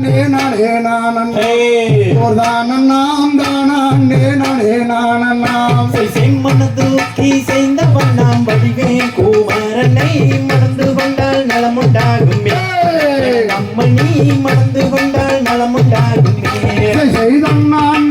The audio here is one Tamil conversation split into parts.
நானே நானம் ஓர் தானம் நாம் தானாம். நானே நானம் நாம். செம்மன தூக்கி செய்த பண்ணாம் வடிவே. குமாரனை மறந்து கொண்டால் நலமுண்டாகுமே அம்மணி மறந்து கொண்டால் நலமுண்டாகுமே செய்தான் நான்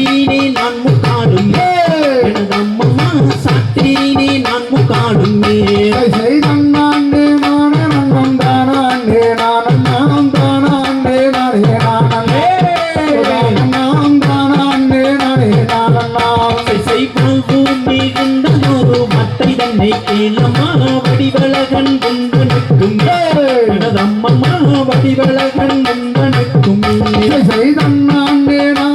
தம்மம்மா வடிவள கண்ணன் மணக்கும் செய்தன்னாண்டேனா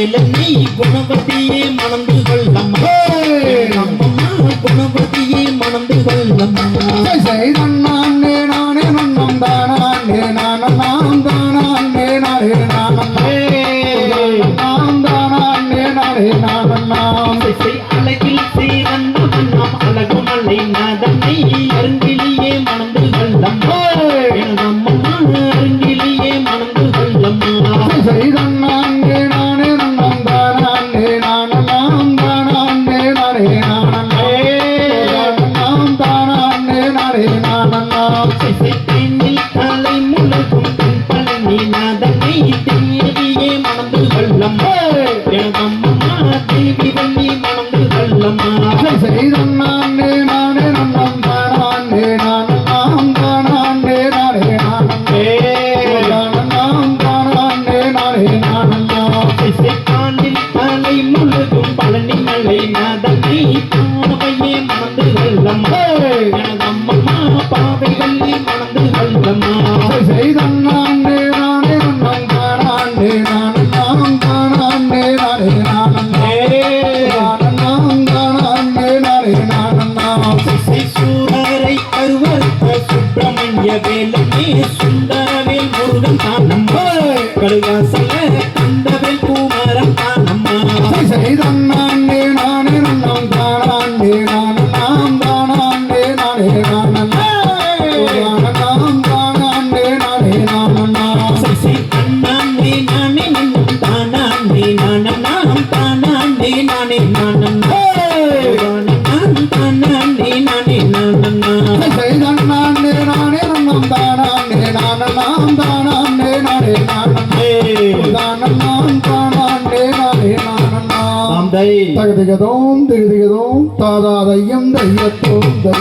மேல நீ குணபதியே மணந்து கொள்ளம்மா. குணபதியே மணந்து கொள்ளம்மா. பின்னலை நாதனை பாவையே மணந்து கொள்ளம்மா எனதம்மம்மா பாவை வள்ளி மணந்து கொள்ளம்மா செய்தண்ணாண்டே நானே நான் காணாண்டே நான் நான் சுப்பிரமணிய வேலமே சுந்தரவேல் முருகன் தாம் தை தகுதிகதோம் திகதிகதோம் தையத்தோம் தை